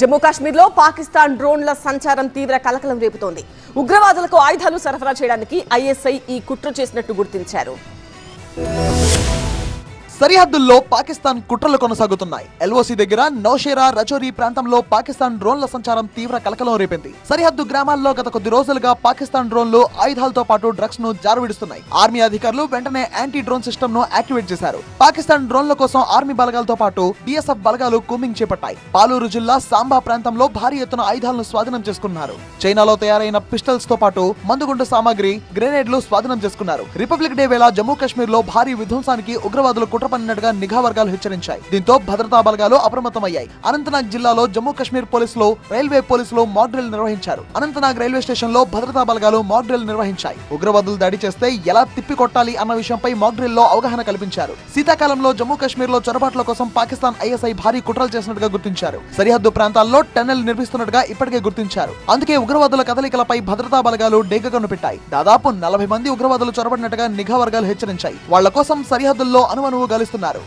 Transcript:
జమ్మూ కాశ్మీర్లో పాకిస్తాన్ డ్రోన్ల సంచారం తీవ్ర కలకలం రేపుతోంది. ఉగ్రవాదులకు ఆయుధాలు సరఫరా చేయడానికి ఐఎస్ఐ ఈ కుట్ర చేసినట్టు గుర్తించారు. సరిహద్దుల్లో పాకిస్తాన్ కుట్రలు కొనసాగుతున్నాయి. ఎల్ఓసి దగ్గర నౌషేరా రచోరీ ప్రాంతంలో పాకిస్తాన్ డ్రోన్ల సంచారం తీవ్ర కలకలం రేపింది సరిహద్దు గ్రామాల్లో గత కొద్ది రోజులుగా పాకిస్తాన్ డ్రోన్లు ఆయుధాలతో పాటు డ్రగ్స్ను జారవిడుస్తున్నాయి. ఆర్మీ అధికారులు వెంటనే యాంటీ డ్రోన్ సిస్టమ్ను యాక్టివేట్ చేశారు. పాకిస్తాన్ డ్రోన్ల కోసం ఆర్మీ బలగాలతో పాటు బిఎస్ఎఫ్ బలగాలు కూమింగ్ చేపట్టాయి. పాలూరు జిల్లా సాంబా ప్రాంతంలో భారీ ఎత్తున ఆయుధాలను స్వాధీనం చేసుకున్నారు. చైనాలో తయారైన పిస్టల్స్తో పాటు మందుగుండు సామాగ్రి గ్రెనేడ్లు స్వాధీనం చేసుకున్నారు. రిపబ్లిక్ డే వేళ జమ్మూ కాశ్మీర్లో భారీ విధ్వంసానికి ఉగ్రవాదులు కుట్ర పన్నినట్టుగా నిఘా వర్గాలు హెచ్చరించాయి. దీంతో భద్రతా బలగాలు అప్రమత్తమయ్యాయి. అనంతనాగ్ జిల్లాలో జమ్మూ కాశ్మీర్ పోలీసులు రైల్వే పోలీసులు మాక్ డ్రిల్ నిర్వహించారు. అనంతనాగ్ రైల్వే స్టేషన్లో భద్రతా బలగాలు మాక్ డ్రిల్ నిర్వహించాయి. ఉగ్రవాదులు దాడి చేస్తే ఎలా తిప్పి కొట్టాలి అన్న విషయంపై మాక్ డ్రిల్లో అవగాహన కల్పించారు. శీతాకాలంలో జమ్మూ కాశ్మీర్లో చొరబాట్ల కోసం పాకిస్తాన్ ఐఎస్ఐ భారీ కుట్రలు చేసినట్టుగా గుర్తించారు. సరిహద్దు ప్రాంతాల్లో టన్నెల్ నిర్మిస్తున్నట్టుగా ఇప్పటికే గుర్తించారు. అందుకే ఉగ్రవాదుల కదలికలపై భద్రతా బలగాలు డేగకన్ను పెట్టాయి. దాదాపు నలభై మంది ఉగ్రవాదులు చొరబడినట్టుగా నిఘా వర్గాలు హెచ్చరించాయి. వాళ్ళ కోసం సరిహద్దుల్లో అనువనువుగా గాలిస్తున్నారు